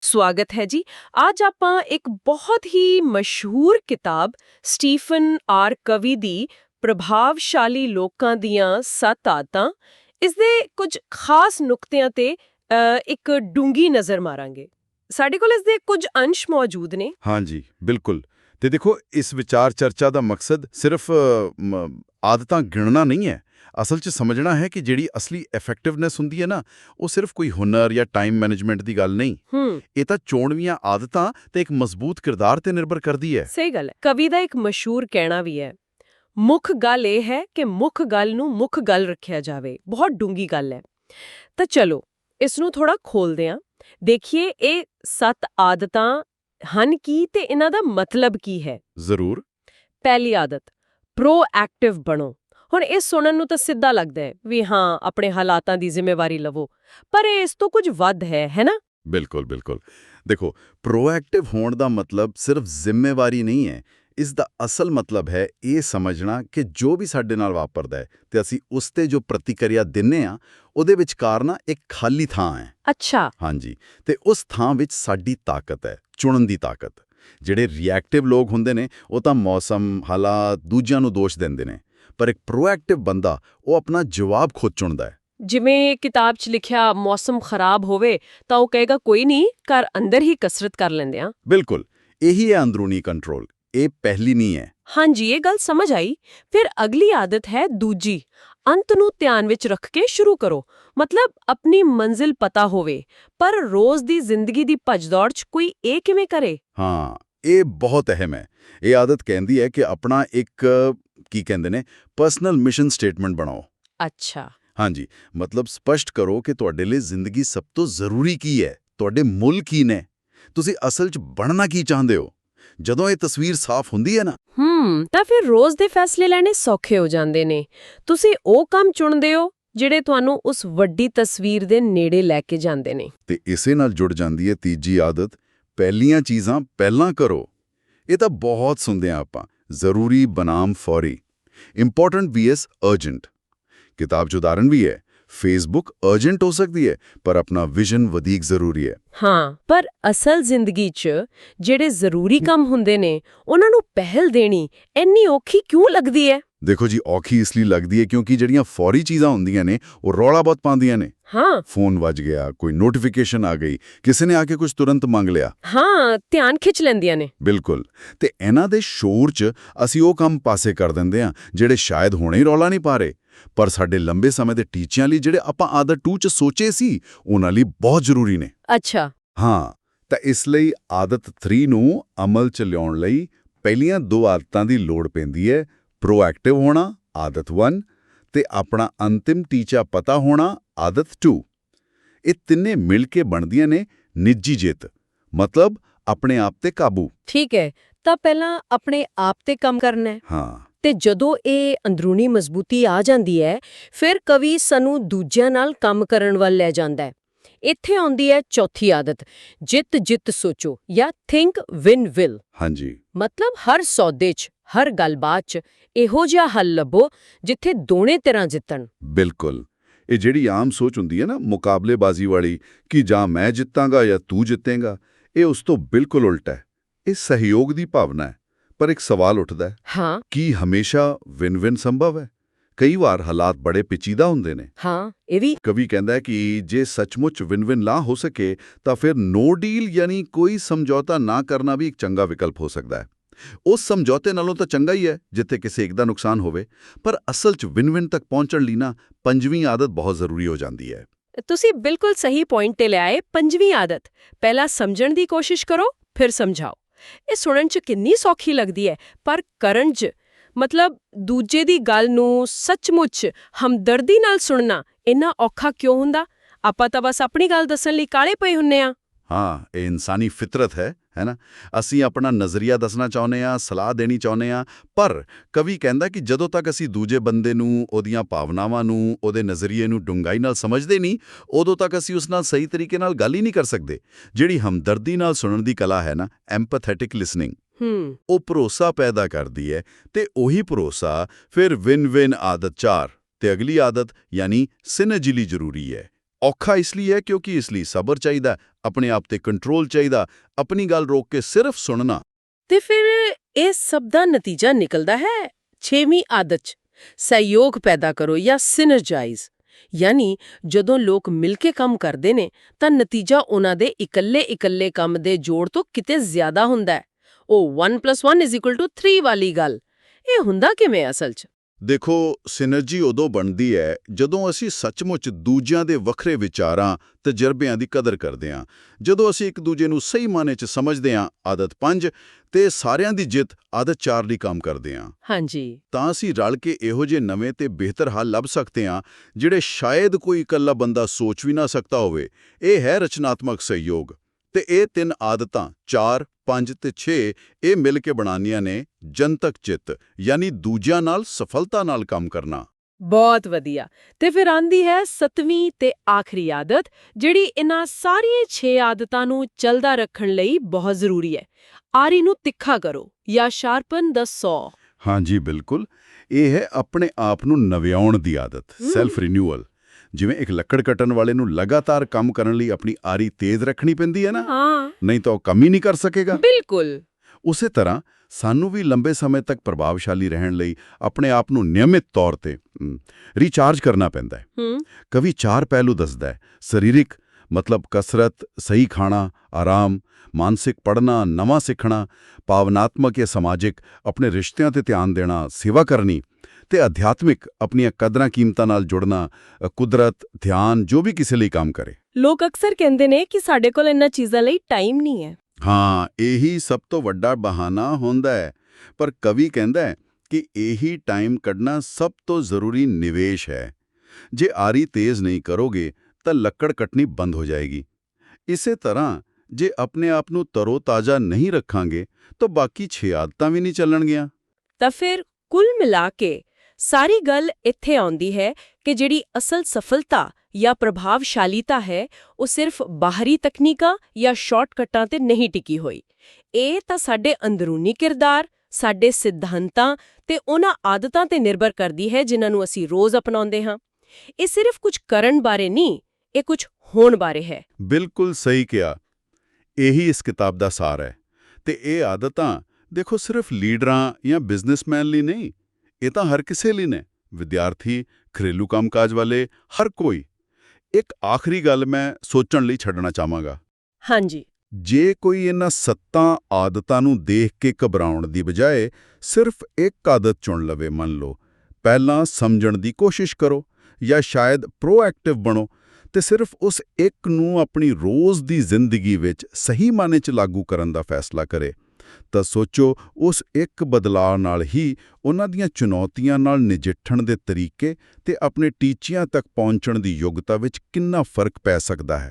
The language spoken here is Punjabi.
ਸਵਾਗਤ ਹੈ ਜੀ। ਅੱਜ ਆਪਾਂ ਇੱਕ ਬਹੁਤ ਹੀ ਮਸ਼ਹੂਰ ਕਿਤਾਬ ਸਟੀਫਨ ਆਰ ਕਵੀ ਦੀ ਪ੍ਰਭਾਵਸ਼ਾਲੀ ਲੋਕਾਂ ਦੀਆਂ ਸੱਤ ਆਦਤਾਂ ਇਸ ਦੇ ਕੁਝ ਖਾਸ ਨੁਕਤਿਆਂ ਤੇ ਇੱਕ ਡੂੰਗੀ ਨਜ਼ਰ ਮਾਰਾਂਗੇ। ਸਾਡੇ ਕੋਲ ਇਸ ਦੇ ਕੁਝ ਅੰਸ਼ ਮੌਜੂਦ ਨੇ। ਹਾਂਜੀ, ਬਿਲਕੁਲ। ਤੇ ਦੇਖੋ, ਇਸ ਵਿਚਾਰ ਚਰਚਾ ਦਾ ਮਕਸਦ ਸਿਰਫ ਆਦਤਾਂ ਗਿਣਨਾ ਨਹੀਂ ਹੈ। ਅਸਲ 'ਚ ਸਮਝਣਾ ਹੈ ਕਿ ਜਿਹੜੀ ਅਸਲੀ ਇਫੈਕਟਿਵਨੈਸ ਹੁੰਦੀ ਹੈ ਨਾ ਉਹ ਸਿਰਫ ਕੋਈ ਹੁਨਰ ਜਾਂ ਟਾਈਮ ਮੈਨੇਜਮੈਂਟ ਦੀ ਗੱਲ ਨਹੀਂ। ਇਹ ਤਾਂ ਚੋਣਵੀਆਂ ਆਦਤਾਂ ਤੇ ਇੱਕ ਮਜ਼ਬੂਤ ਕਿਰਦਾਰ ਤੇ ਨਿਰਭਰ ਕਰਦੀ ਹੈ। ਸਹੀ ਗੱਲ ਹੈ। ਕਵੀ ਦਾ ਇੱਕ ਮਸ਼ਹੂਰ ਕਹਿਣਾ ਵੀ ਹੈ ਮੁੱਖ ਗੱਲ ਇਹ ਹੈ ਕਿ ਮੁੱਖ ਗੱਲ ਨੂੰ ਮੁੱਖ ਗੱਲ ਰੱਖਿਆ ਜਾਵੇ। ਬਹੁਤ ਡੂੰਗੀ ਗੱਲ ਹੈ। ਤਾਂ ਚਲੋ ਇਸ ਨੂੰ ਥੋੜਾ ਖੋਲਦੇ ਹਾਂ। ਦੇਖੀਏ ਇਹ ਸੱਤ ਆਦਤਾਂ ਹਨ ਕੀ ਤੇ ਇਹਨਾਂ ਦਾ ਮਤਲਬ ਕੀ ਹੈ? ਜ਼ਰੂਰ। ਪਹਿਲੀ ਆਦਤ ਪ੍ਰੋਐਕਟਿਵ ਬਣੋ। ਹੁਣ ਇਹ ਸੁਣਨ ਨੂੰ ਤਾਂ ਸਿੱਧਾ ਲੱਗਦਾ ਹੈ ਵੀ ਹਾਂ ਆਪਣੇ ਹਾਲਾਤਾਂ ਦੀ ਜ਼ਿੰਮੇਵਾਰੀ ਲਵੋ। ਪਰ ਇਹ ਇਸ ਤੋਂ ਕੁਝ ਵੱਧ ਹੈ ਹੈ ਨਾ? ਬਿਲਕੁਲ ਬਿਲਕੁਲ। ਦੇਖੋ ਪ੍ਰੋਐਕਟਿਵ ਹੋਣ ਦਾ ਮਤਲਬ ਸਿਰਫ ਜ਼ਿੰਮੇਵਾਰੀ ਨਹੀਂ ਹੈ। ਇਸ ਦਾ ਅਸਲ ਮਤਲਬ ਹੈ ਇਹ ਸਮਝਣਾ ਕਿ ਜੋ ਵੀ ਸਾਡੇ ਨਾਲ ਵਾਪਰਦਾ ਹੈ ਤੇ ਅਸੀਂ ਉਸ ਤੇ ਜੋ ਪ੍ਰਤੀਕਿਰਿਆ ਦਿੰਨੇ ਆ ਉਹਦੇ ਵਿਚਕਾਰ ਨਾ ਇੱਕ ਖਾਲੀ ਥਾਂ ਹੈ। ਅੱਛਾ। ਹਾਂਜੀ। ਤੇ ਉਸ ਥਾਂ ਵਿੱਚ ਸਾਡੀ ਤਾਕਤ ਹੈ ਚੁਣਨ ਦੀ ਤਾਕਤ। ਜਿਹੜੇ ਰਿਐਕਟਿਵ ਲੋਕ ਹੁੰਦੇ ਨੇ ਉਹ ਤਾਂ ਮੌਸਮ ਹਾਲਾਤ ਦੂਜਿਆਂ ਨੂੰ ਦੋਸ਼ ਦਿੰਦੇ ਨੇ। ਪਰ ਇੱਕ ਪ੍ਰੋਐਕਟਿਵ ਬੰਦਾ ਉਹ ਆਪਣਾ ਜਵਾਬ ਖੁਦ ਚੁਣਦਾ ਹੈ। ਜਿਵੇਂ ਕਿਤਾਬ 'ਚ ਲਿਖਿਆ ਮੌਸਮ ਖਰਾਬ ਹੋਵੇ ਤਾਂ ਉਹ ਕਹੇਗਾ ਕੋਈ ਨਹੀਂ ਘਰ ਅੰਦਰ ਹੀ ਕਸਰਤ ਕਰ ਲੈਂਦੇ ਆ। ਬਿਲਕੁਲ ਇਹੀ ਹੈ ਅੰਦਰੂਨੀ ਕੰਟਰੋਲ ਇਹ ਪਹਿਲੀ ਨਹੀਂ ਹੈ। ਹਾਂਜੀ ਇਹ ਗੱਲ ਸਮਝ ਆਈ। ਫਿਰ ਅਗਲੀ ਆਦਤ ਹੈ ਦੂਜੀ ਅੰਤ ਨੂੰ ਧਿਆਨ ਵਿੱਚ ਰੱਖ ਕੇ ਸ਼ੁਰੂ ਕਰੋ। ਮਤਲਬ ਆਪਣੀ ਮੰਜ਼ਿਲ ਪਤਾ ਹੋਵੇ ਪਰ ਰੋਜ਼ ਦੀ ਜ਼ਿੰਦਗੀ ਦੀ ਭਜਦੌੜ 'ਚ ਕੋਈ ਇਹ ਕਿਵੇਂ ਕਰੇ? ਹਾਂ ਇਹ ਬਹੁਤ ਅਹਿਮ ਹੈ। ਇਹ ਆਦਤ ਕਹਿੰਦੀ ਹੈ ਕਿ ਆਪਣਾ ਇੱਕ ਕੀ ਕਹਿੰਦੇ ਨੇ ਪਰਸਨਲ ਮਿਸ਼ਨ ਸਟੇਟਮੈਂਟ ਬਣਾਓ। ਅੱਛਾ। ਹਾਂਜੀ ਮਤਲਬ ਸਪਸ਼ਟ ਕਰੋ ਕਿ ਤੁਹਾਡੇ ਲਈ ਜ਼ਿੰਦਗੀ ਸਭ ਤੋਂ ਜ਼ਰੂਰੀ ਕੀ ਹੈ ਤੁਹਾਡੇ ਮੁੱਲ ਕੀ ਨੇ। ਤੁਸੀਂ ਅਸਲ 'ਚ ਬਣਨਾ ਕੀ ਚਾਹੁੰਦੇ ਹੋ? ਜਦੋਂ ਇਹ ਤਸਵੀਰ ਸਾਫ਼ ਹੁੰਦੀ ਹੈ ਨਾ। ਹੂੰ ਤਾਂ ਫਿਰ ਰੋਜ਼ ਦੇ ਫੈਸਲੇ ਲੈਣੇ ਸੌਖੇ ਹੋ ਜਾਂਦੇ ਨੇ। ਤੁਸੀਂ ਉਹ ਕੰਮ ਚੁਣਦੇ ਹੋ ਜਿਹੜੇ ਤੁਹਾਨੂੰ ਉਸ ਵੱਡੀ ਤਸਵੀਰ ਦੇ ਨੇੜੇ ਲੈ ਕੇ ਜਾਂਦੇ ਨੇ। ਤੇ ਇਸੇ ਨਾਲ ਜੁੜ ਜਾਂਦੀ ਹੈ ਤੀਜੀ ਆਦਤ ਪਹਿਲੀਆਂ ਚੀਜ਼ਾਂ ਪਹਿਲਾਂ ਕਰੋ। ਇਹ ਤਾਂ ਬਹੁਤ ਸੁਣਦੇ ਆ ਆਪਾਂ। ਜ਼ਰੂਰੀ ਬਨਾਮ ਫੌਰੀ। ਇੰਪੋਰਟੈਂਟ vs ਅਰਜੈਂਟ ਕਿਤਾਬ 'ਚ ਉਦਾਹਰਨ ਵੀ ਹੈ ਫੇਸਬੁੱਕ ਅਰਜੈਂਟ ਹੋ ਸਕਦੀ ਹੈ ਪਰ ਆਪਣਾ ਵਿਜ਼ਨ ਵਧੇਕ ਜ਼ਰੂਰੀ ਹੈ ਹਾਂ, ਪਰ ਅਸਲ ਜ਼ਿੰਦਗੀ 'ਚ ਜਿਹੜੇ ਜ਼ਰੂਰੀ ਕੰਮ ਹੁੰਦੇ ਨੇ, ਉਹਨਾਂ ਨੂੰ ਪਹਿਲ ਦੇਣੀ ਇੰਨੀ ਔਖੀ ਕਿਉਂ ਲੱਗਦੀ ਹੈ ਦੇਖੋ ਜੀ ਔਖੀ ਇਸ ਲਈ ਲੱਗਦੀ ਹੈ ਕਿਉਂਕਿ ਜਿਹੜੀਆਂ ਫੌਰੀ ਚੀਜ਼ਾਂ ਹੁੰਦੀਆਂ ਨੇ ਉਹ ਰੌਲਾ ਬਹੁਤ ਪਾਉਂਦੀਆਂ ਨੇ। ਹਾਂ। ਫੋਨ ਵੱਜ ਗਿਆ ਕੋਈ ਨੋਟੀਫਿਕੇਸ਼ਨ ਆ ਗਈ ਕਿਸੇ ਨੇ ਆ ਕੇ ਕੁਝ ਤੁਰੰਤ ਮੰਗ ਲਿਆ। ਹਾਂ ਧਿਆਨ ਖਿੱਚ ਲੈਂਦੀਆਂ ਨੇ। ਬਿਲਕੁਲ। ਤੇ ਇਹਨਾਂ ਦੇ ਸ਼ੋਰ 'ਚ ਅਸੀਂ ਉਹ ਕੰਮ ਪਾਸੇ ਕਰ ਦਿੰਦੇ ਹਾਂ ਜਿਹੜੇ ਸ਼ਾਇਦ ਹੁਣੇ ਹੀ ਰੌਲਾ ਨਹੀਂ ਪਾ ਰਹੇ। ਪਰ ਸਾਡੇ ਲੰਬੇ ਸਮੇਂ ਦੇ ਟੀਚਿਆਂ ਲਈ ਜਿਹੜੇ ਆਪਾਂ ਆਦਤ 2 'ਚ ਸੋਚੇ ਸੀ ਉਹਨਾਂ ਲਈ ਬਹੁਤ ਜ਼ਰੂਰੀ ਨੇ। ਅੱਛਾ। ਹਾਂ ਤਾਂ ਇਸ ਲਈ ਆਦਤ 3 ਨੂੰ ਅਮਲ 'ਚ ਲਿਆਉਣ ਲਈ ਪਹਿਲੀਆਂ ਦੋ ਆਦਤਾਂ ਦੀ ਲੋੜ ਪੈਂਦੀ ਹੈ ਪ੍ਰੋਐਕਟਿਵ ਹੋਣਾ ਆਦਤ 1 ਤੇ ਆਪਣਾ ਅੰਤਿਮ ਟੀਚਾ ਪਤਾ ਹੋਣਾ ਆਦਤ 2 ਇਹ ਤਿੰਨੇ ਮਿਲ ਕੇ ਬਣਦੀਆਂ ਨੇ ਨਿੱਜੀ ਜਿੱਤ ਮਤਲਬ ਆਪਣੇ ਆਪ ਤੇ ਕਾਬੂ। ਠੀਕ ਹੈ ਤਾਂ ਪਹਿਲਾਂ ਆਪਣੇ ਆਪ ਤੇ ਕੰਮ ਕਰਨਾ ਹੈ। ਹਾਂ। ਤੇ ਜਦੋਂ ਇਹ ਅੰਦਰੂਨੀ ਮਜ਼ਬੂਤੀ ਆ ਜਾਂਦੀ ਹੈ ਫਿਰ ਕਵੀ ਸਾਨੂੰ ਦੂਜਿਆਂ ਨਾਲ ਕੰਮ ਕਰਨ ਵੱਲ ਲੈ ਜਾਂਦਾ ਹੈ। ਇੱਥੇ ਆਉਂਦੀ ਹੈ ਚੌਥੀ ਆਦਤ ਜਿੱਤ ਜਿੱਤ ਸੋਚੋ ਜਾਂ ਥਿੰਕ ਵਿਨ ਵਿਲ ਹਾਂਜੀ। ਮਤਲਬ ਹਰ ਸੌਦੇ 'ਚ ਹਰ ਗੱਲਬਾਤ 'ਚ ਇਹੋ ਜਿਹਾ ਹੱਲ ਲੱਭੋ ਜਿੱਥੇ ਦੋਨੇ ਤਰ੍ਹਾਂ ਜਿੱਤਣ। ਬਿਲਕੁਲ। ਇਹ ਜਿਹੜੀ ਆਮ ਸੋਚ ਹੁੰਦੀ ਹੈ ਨਾ ਮੁਕਾਬਲੇਬਾਜ਼ੀ ਵਾਲੀ ਕਿ ਜਾਂ ਮੈਂ ਜਿੱਤਾਂਗਾ ਜਾਂ ਤੂੰ ਜਿੱਤੇਂਗਾ ਇਹ ਉਸ ਤੋਂ ਬਿਲਕੁਲ ਉਲਟਾ ਹੈ। ਇਹ ਸਹਿਯੋਗ ਦੀ ਭਾਵਨਾ ਹੈ ਪਰ ਇੱਕ ਸਵਾਲ ਉੱਠਦਾ ਹੈ। ਹਾਂ। ਕੀ ਹਮੇਸ਼ਾ ਵਿਨ-ਵਿਨ ਸੰਭਵ ਹੈ? ਕਈ ਵਾਰ ਹਾਲਾਤ ਬੜੇ ਪਿਚੀਦਾ ਹੁੰਦੇ ਨੇ। ਹਾਂ ਇਹ ਵੀ ਕਵੀ ਕਹਿੰਦਾ ਹੈ ਕਿ ਜੇ ਸੱਚਮੁੱਚ ਵਿਨ-ਵਿਨ ਨਾ ਹੋ ਸਕੇ ਤਾਂ ਫਿਰ ਨੋ ਡੀਲ ਯਾਨੀ ਕੋਈ ਸਮਝੌਤਾ ਨਾ ਕਰਨਾ ਵੀ ਇੱਕ ਚੰਗਾ ਵਿਕਲਪ ਹੋ ਸਕਦਾ ਹੈ। ਉਸ ਸਮਝੌਤੇ ਨਾਲੋਂ ਤਾਂ ਚੰਗਾ ਹੀ ਹੈ ਜਿੱਥੇ ਕਿਸੇ ਇੱਕ ਦਾ ਨੁਕਸਾਨ ਹੋਵੇ। ਪਰ ਅਸਲ 'ਚ ਵਿਨ-ਵਿਨ ਤੱਕ ਪਹੁੰਚਣ ਲਈ ਨਾ ਪੰਜਵੀਂ ਆਦਤ ਬਹੁਤ ਜ਼ਰੂਰੀ ਹੋ ਜਾਂਦੀ ਹੈ। ਤੁਸੀਂ ਬਿਲਕੁਲ ਸਹੀ ਪੁਆਇੰਟ ਤੇ ਲਿਆਏ ਪੰਜਵੀਂ ਆਦਤ। ਪਹਿਲਾਂ ਸਮਝਣ ਦੀ ਕੋਸ਼ਿਸ਼ ਕਰੋ ਫਿਰ ਸਮਝਾਓ। ਇਹ ਸੁਣਨ 'ਚ ਕਿੰਨੀ ਸੌਖੀ ਲੱਗਦੀ ਹੈ ਪਰ ਕਰਨ 'ਚ ਮਤਲਬ ਦੂਜੇ ਦੀ ਗੱਲ ਨੂੰ ਸੱਚਮੁੱਚ ਹਮਦਰਦੀ ਨਾਲ ਸੁਣਨਾ ਇੰਨਾ ਔਖਾ ਕਿਉਂ ਹੁੰਦਾ? ਆਪਾਂ ਤਾਂ ਬਸ ਆਪਣੀ ਗੱਲ ਦੱਸਣ ਲਈ ਕਾਲੇ ਪਏ ਹੁੰਨੇ ਆ। ਹਾਂ, ਇਹ ਇਨਸਾਨੀ ਫਿਤਰਤ ਹੈ ਹੈ ਨਾ? ਅਸੀਂ ਆਪਣਾ ਨਜ਼ਰੀਆ ਦੱਸਣਾ ਚਾਹੁੰਦੇ ਆ, ਸਲਾਹ ਦੇਣੀ ਚਾਹੁੰਦੇ ਆ, ਪਰ ਕਵੀ ਕਹਿੰਦਾ ਕਿ ਜਦੋਂ ਤੱਕ ਅਸੀਂ ਦੂਜੇ ਬੰਦੇ ਨੂੰ, ਉਹਦੀਆਂ ਭਾਵਨਾਵਾਂ ਨੂੰ, ਉਹਦੇ ਨਜ਼ਰੀਏ ਨੂੰ ਡੂੰਘਾਈ ਨਾਲ ਸਮਝਦੇ ਨਹੀਂ, ਉਦੋਂ ਤੱਕ ਅਸੀਂ ਉਸ ਨਾਲ ਸਹੀ ਤਰੀਕੇ ਨਾਲ ਗੱਲ ਹੀ ਨਹੀਂ ਕਰ ਸਕਦੇ। ਜਿਹੜੀ ਹਮਦਰਦੀ ਨਾਲ ਸੁਣਨ ਦੀ ਕਲਾ ਹੈ ਨਾ ਐਮਪੈਥੈਟਿਕ ਲਿਸਨਿੰਗ ਹੂੰ। ਉਹ ਭਰੋਸਾ ਪੈਦਾ ਕਰਦੀ ਹੈ ਤੇ ਉਹੀ ਭਰੋਸਾ ਫਿਰ ਵਿਨ ਵਿਨ ਆਦਤ 4 ਤੇ ਅਗਲੀ ਆਦਤ ਯਾਨੀ ਸਿਨਰਜੀ ਲਈ ਜ਼ਰੂਰੀ ਹੈ। ਔਖਾ ਇਸ ਲਈ ਹੈ ਕਿਉਂਕਿ ਇਸ ਲਈ ਸਬਰ ਚਾਹੀਦਾ ਆਪਣੇ ਆਪ ਤੇ ਕੰਟਰੋਲ ਚਾਹੀਦਾ ਆਪਣੀ ਗੱਲ ਰੋਕ ਕੇ ਸਿਰਫ ਸੁਣਨਾ। ਤੇ ਫਿਰ ਇਹ ਸਭ ਦਾ ਨਤੀਜਾ ਨਿਕਲਦਾ ਹੈ ਛੇਵੀਂ ਆਦਤ 'ਚ ਸਹਿਯੋਗ ਪੈਦਾ ਕਰੋ ਜਾਂ ਸਿਨਰਜਾਈਜ਼ ਯਾਨੀ ਜਦੋਂ ਲੋਕ ਮਿਲ ਕੇ ਕੰਮ ਕਰਦੇ ਨੇ ਤਾਂ ਨਤੀਜਾ ਉਹਨਾਂ ਦੇ ਇਕੱਲੇ-ਇਕੱਲੇ ਕੰਮ ਦੇ ਜੋੜ ਤੋਂ ਕਿਤੇ ਜ਼ਿਆਦਾ ਹੁੰਦਾ ਹੈ। ਉਹ 1 3 ਵਾਲੀ ਗੱਲ। ਇਹ ਹੁੰਦਾ ਕਿਵੇਂ ਅਸਲ 'ਚ? ਦੇਖੋ ਸਿਨਰਜੀ ਉਦੋਂ ਬਣਦੀ ਹੈ ਜਦੋਂ ਅਸੀਂ ਸੱਚਮੁੱਚ ਦੂਜਿਆਂ ਦੇ ਵੱਖਰੇ ਵਿਚਾਰਾਂ ਤਜਰਬਿਆਂ ਦੀ ਕਦਰ ਕਰਦੇ ਹਾਂ। ਜਦੋਂ ਅਸੀਂ ਇੱਕ ਦੂਜੇ ਨੂੰ ਸਹੀ ਮਾਨੇ 'ਚ ਸਮਝਦੇ ਹਾਂ ਆਦਤ 5 ਤੇ ਸਾਰਿਆਂ ਦੀ ਜਿੱਤ ਆਦਤ 4 ਲਈ ਕੰਮ ਕਰਦੇ ਹਾਂ। ਹਾਂਜੀ। ਤਾਂ ਅਸੀਂ ਰਲ ਕੇ ਇਹੋ ਜਿਹੇ ਨਵੇਂ ਤੇ ਬਿਹਤਰ ਹੱਲ ਲੱਭ ਸਕਦੇ ਹਾਂ ਜਿਹੜੇ ਸ਼ਾਇਦ ਕੋਈ ਇਕੱਲਾ ਬੰਦਾ ਸੋਚ ਵੀ ਨਾ ਸਕਦਾ ਹੋਵੇ। ਇਹ ਹੈ ਰਚਨਾਤਮਕ ਸਹਿਯੋਗ। ਤੇ ਇਹ ਤਿੰਨ ਆਦਤਾਂ 4 5 ਤੇ 6 ਇਹ ਮਿਲ ਕੇ ਬਣਾਉਣੀਆਂ ਨੇ ਜਨਤਕ ਚਿੱਤ ਯਾਨੀ ਦੂਜਿਆਂ ਨਾਲ ਸਫਲਤਾ ਨਾਲ ਕੰਮ ਕਰਨਾ। ਬਹੁਤ ਵਧੀਆ। ਤੇ ਫਿਰ ਆਂਦੀ ਹੈ ਸਤਵੀਂ ਤੇ ਆਖਰੀ ਆਦਤ ਜਿਹੜੀ ਇਹਨਾਂ ਸਾਰੀਆਂ 6 ਆਦਤਾਂ ਨੂੰ ਚੱਲਦਾ ਰੱਖਣ ਲਈ ਬਹੁਤ ਜ਼ਰੂਰੀ ਹੈ। ਆਰੀ ਨੂੰ ਤਿੱਖਾ ਕਰੋ ਜਾਂ ਸ਼ਾਰਪਨ ਦਾ 100 ਹਾਂਜੀ ਬਿਲਕੁਲ। ਇਹ ਹੈ ਆਪਣੇ ਆਪ ਨੂੰ ਨਵਿਆਉਣ ਦੀ ਆਦਤ। ਸੈਲਫ ਰੀਨਿਊਅਲ ਜਿਵੇਂ ਇੱਕ ਲੱਕੜ ਕੱਟਣ ਵਾਲੇ ਨੂੰ ਲਗਾਤਾਰ ਕੰਮ ਕਰਨ ਲਈ ਆਪਣੀ ਆਰੀ ਤੇਜ਼ ਰੱਖਣੀ ਪੈਂਦੀ ਹੈ ਨਾ? ਹਾਂ। ਨਹੀਂ ਤਾਂ ਉਹ ਕੰਮ ਹੀ ਨਹੀਂ ਕਰ ਸਕੇਗਾ। ਬਿਲਕੁਲ। ਉਸੇ ਤਰ੍ਹਾਂ ਸਾਨੂੰ ਵੀ ਲੰਬੇ ਸਮੇਂ ਤੱਕ ਪ੍ਰਭਾਵਸ਼ਾਲੀ ਰਹਿਣ ਲਈ ਆਪਣੇ ਆਪ ਨੂੰ ਨਿਯਮਿਤ ਤੌਰ ਤੇ ਰੀਚਾਰਜ ਕਰਨਾ ਪੈਂਦਾ ਹੈ। ਕਵੀ ਚਾਰ ਪਹਿਲੂ ਦੱਸਦਾ ਹੈ ਸਰੀਰਿਕ ਮਤਲਬ ਕਸਰਤ ਸਹੀ ਖਾਣਾ ਆਰਾਮ ਮਾਨਸਿਕ ਪੜ੍ਹਨਾ ਨਵਾਂ ਸਿੱਖਣਾ ਭਾਵਨਾਤਮਕ ਜਾਂ ਸਮਾਜਿਕ ਆਪਣੇ ਰਿਸ਼ਤਿਆਂ ਤੇ ਧਿਆਨ ਦੇਣਾ ਸੇਵਾ ਕਰਨੀ ਤੇ ਅਧਿਆਤਮਿਕ ਆਪਣੀਆਂ ਕਦਰਾਂ ਕੀਮਤਾਂ ਨਾਲ ਜੁੜਨਾ ਕੁਦਰਤ ਧਿਆਨ ਜੋ ਵੀ ਕਿਸੇ ਲਈ ਕੰਮ ਕਰੇ। ਲੋਕ ਅਕਸਰ ਕਹਿੰਦੇ ਨੇ ਕਿ ਸਾਡੇ ਕੋਲ ਇੰਨਾ ਚੀਜ਼ਾਂ ਲਈ ਟਾਈਮ ਨਹੀਂ ਹੈ। ਹਾਂ ਇਹੀ ਸਭ ਤੋਂ ਵੱਡਾ ਬਹਾਨਾ ਹੁੰਦਾ ਹੈ। ਪਰ ਕਵੀ ਕਹਿੰਦਾ ਹੈ ਕਿ ਇਹੀ ਟਾਈਮ ਕੱਢਣਾ ਸਭ ਤੋਂ ਜ਼ਰੂਰੀ ਨਿਵੇਸ਼ ਹੈ। ਜੇ ਆਰੀ ਤੇਜ਼ ਨਹੀਂ ਕਰੋਗੇ ਤਾਂ ਲੱਕੜ ਕੱਟਣੀ ਬੰਦ ਹੋ ਜਾਏਗੀ। ਇਸੇ ਤਰ੍ਹਾਂ ਜੇ ਆਪਣੇ ਆਪ ਨੂੰ ਤਰੋ ਤਾਜ਼ਾ ਨਹੀਂ ਰੱਖਾਂਗੇ ਤਾਂ ਬਾਕੀ ਛੇ ਆਦਤਾਂ ਵੀ ਨਹੀਂ ਚੱਲਣਗੀਆਂ। ਤਾਂ ਫਿਰ ਕੁੱਲ ਮਿਲਾ ਕੇ ਸਾਰੀ ਗੱਲ ਇੱਥੇ ਆਉਂਦੀ ਹੈ ਕਿ ਜਿਹੜੀ ਅਸਲ ਸਫਲਤਾ ਜਾਂ ਪ੍ਰਭਾਵਸ਼ਾਲੀਤਾ ਹੈ, ਉਹ ਸਿਰਫ ਬਾਹਰੀ ਤਕਨੀਕਾਂ ਜਾਂ ਸ਼ਾਰਟਕਟਾਂ ਤੇ ਨਹੀਂ ਟਿਕੀ ਹੋਈ। ਇਹ ਤਾਂ ਸਾਡੇ ਅੰਦਰੂਨੀ ਕਿਰਦਾਰ, ਸਾਡੇ ਸਿਧਾਂਤਾਂ ਤੇ ਉਹਨਾਂ ਆਦਤਾਂ ਤੇ ਨਿਰਭਰ ਕਰਦੀ ਹੈ ਜਿਨ੍ਹਾਂ ਨੂੰ ਅਸੀਂ ਰੋਜ਼ ਅਪਣਾਉਂਦੇ ਹਾਂ। ਇਹ ਸਿਰਫ ਕੁਝ ਕਰਨ ਬਾਰੇ ਨਹੀਂ, ਇਹ ਕੁਝ ਹੋਣ ਬਾਰੇ ਹੈ। ਬਿਲਕੁਲ ਸਹੀ ਕਿਹਾ। ਇਹੀ ਇਸ ਕਿਤਾਬ ਦਾ ਸਾਰ ਹੈ। ਤੇ ਇਹ ਆਦਤਾਂ ਦੇਖੋ ਸਿਰਫ ਲੀਡਰਾਂ ਜਾਂ ਬਿਜ਼ਨਸਮੈਨ ਲਈ ਨਹੀਂ ਇਹ ਤਾਂ ਹਰ ਕਿਸੇ ਲਈ ਨੇ। ਵਿਦਿਆਰਥੀ ਘਰੇਲੂ ਕੰਮਕਾਜ ਵਾਲੇ ਹਰ ਕੋਈ। ਇੱਕ ਆਖਰੀ ਗੱਲ ਮੈਂ ਸੋਚਣ ਲਈ ਛੱਡਣਾ ਚਾਹਾਂਗਾ। ਹਾਂਜੀ। ਜੇ ਕੋਈ ਇਹਨਾਂ ਸੱਤਾਂ ਆਦਤਾਂ ਨੂੰ ਦੇਖ ਕੇ ਘਬਰਾਉਣ ਦੀ ਬਜਾਏ ਸਿਰਫ ਇੱਕ ਆਦਤ ਚੁਣ ਲਵੇ ਮੰਨ ਲਓ ਪਹਿਲਾਂ ਸਮਝਣ ਦੀ ਕੋਸ਼ਿਸ਼ ਕਰੋ ਜਾਂ ਸ਼ਾਇਦ ਪ੍ਰੋਐਕਟਿਵ ਬਣੋ ਤੇ ਸਿਰਫ ਉਸ ਇੱਕ ਨੂੰ ਆਪਣੀ ਰੋਜ਼ ਦੀ ਜ਼ਿੰਦਗੀ ਵਿੱਚ ਸਹੀ ਮਾਨੇ 'ਚ ਲਾਗੂ ਕਰਨ ਦਾ ਫੈਸਲਾ ਕਰੇ। ਤਾਂ ਸੋਚੋ, ਉਸ ਇੱਕ ਬਦਲਾਅ ਨਾਲ ਹੀ ਉਹਨਾਂ ਦੀਆਂ ਚੁਣੌਤੀਆਂ ਨਾਲ ਨਜਿੱਠਣ ਦੇ ਤਰੀਕੇ ਤੇ ਆਪਣੇ ਟੀਚਿਆਂ ਤੱਕ ਪਹੁੰਚਣ ਦੀ ਯੋਗਤਾ ਵਿੱਚ ਕਿੰਨਾ ਫ਼ਰਕ ਪੈ ਸਕਦਾ ਹੈ।